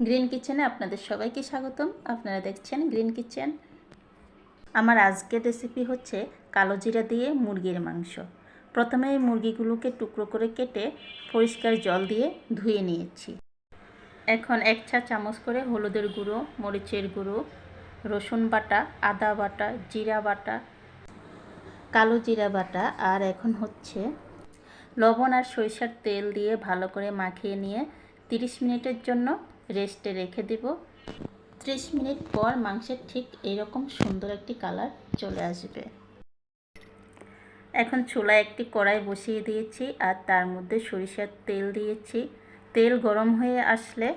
Green কিচেনে আপনাদের সবাইকে স্বাগতম। আপনারা দেখছেন গ্রিন কিচেন। আমার আজকের রেসিপি হচ্ছে কালো জিরা দিয়ে মুরগির মাংস। প্রথমে এই মুরগিগুলোকে টুকরো করে কেটে পরিষ্কার জল দিয়ে ধুয়ে নিয়েছি। এখন এক চা চামচ করে হলুদের গুঁড়ো, মরিচের গুঁড়ো, রসুন বাটা, আদা বাটা, জিরা বাটা, কালো জিরা বাটা আর এখন হচ্ছে লবণ আর সরিষার তেল দিয়ে ভালো করে মাখিয়ে নিয়ে 30 মিনিটের জন্য রেস্টে রেখে দেব। 30 মিনিট পর মাংসের ঠিক এরকম সুন্দর একটি কালার চলে আসবে। এখন চুলায় একটি কড়াই বসিয়ে দিয়েছি আর তার মধ্যে সরিষার তেল দিয়েছি। তেল গরম হয়ে আসলে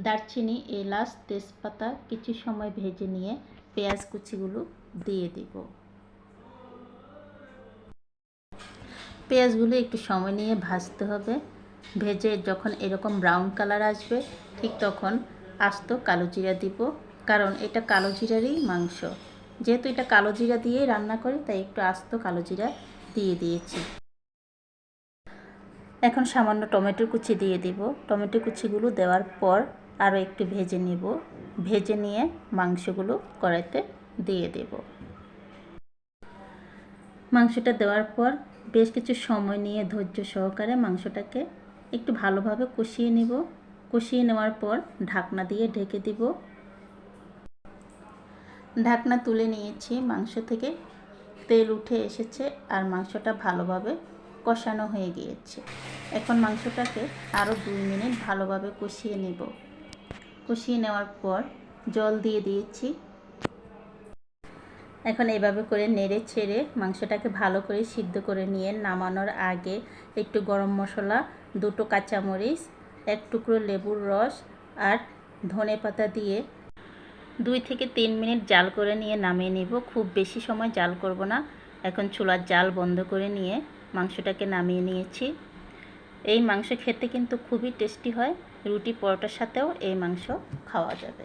দারচিনি, এলাচ, তেজপাতা কিছু সময় ভেজে নিয়ে পেঁয়াজ কুচিগুলো দিয়ে দিব। পেঁয়াজগুলো একটু সময় নিয়ে ভাজতে হবে। ভেজে যখন এরকম ব্রাউন কালার আসবে, ঠিক তখন আস্ত কালো জিরা দিব। কারণ এটা কালো জিরারই মাংস। যেহেতু এটা কালো জিরা দিয়েই রান্না করি, তাই একটু আস্ত কালো জিরা দিয়ে দিয়েছি। এখন সামান্য টমেটো কুচি দিয়ে দিব। টমেটো কুচিগুলো দেওয়ার পর আরও একটু ভেজে নেব। ভেজে নিয়ে মাংসগুলো কড়াইতে দিয়ে দেব। মাংসটা দেওয়ার পর বেশ কিছু সময় নিয়ে ধৈর্য সহকারে মাংসটাকে একটু ভালোভাবে কষিয়ে নিব। কষিয়ে নেওয়ার পর ঢাকনা দিয়ে ঢেকে দিব। ঢাকনা তুলে নিয়েছি। মাংস থেকে তেল উঠে এসেছে আর মাংসটা ভালোভাবে কষানো হয়ে গিয়েছে। এখন মাংসটাকে আরও দুই মিনিট ভালোভাবে কষিয়ে নেব। কষিয়ে নেওয়ার পর জল দিয়ে দিয়েছি। এখন এভাবে করে নেড়ে ছেড়ে মাংসটাকে ভালো করে সিদ্ধ করে নিয়ে নামানোর আগে একটু গরম মশলা, দুটো কাঁচামরিচ, এক টুকরো লেবুর রস আর ধনে পাতা দিয়ে দুই থেকে তিন মিনিট জাল করে নিয়ে নামিয়ে নিব। খুব বেশি সময় জাল করব না। এখন চুলার জাল বন্ধ করে নিয়ে মাংসটাকে নামিয়ে নিয়েছি। এই মাংস খেতে কিন্তু খুবই টেস্টি হয়। রুটি, পরোটার সাথেও এই মাংস খাওয়া যাবে।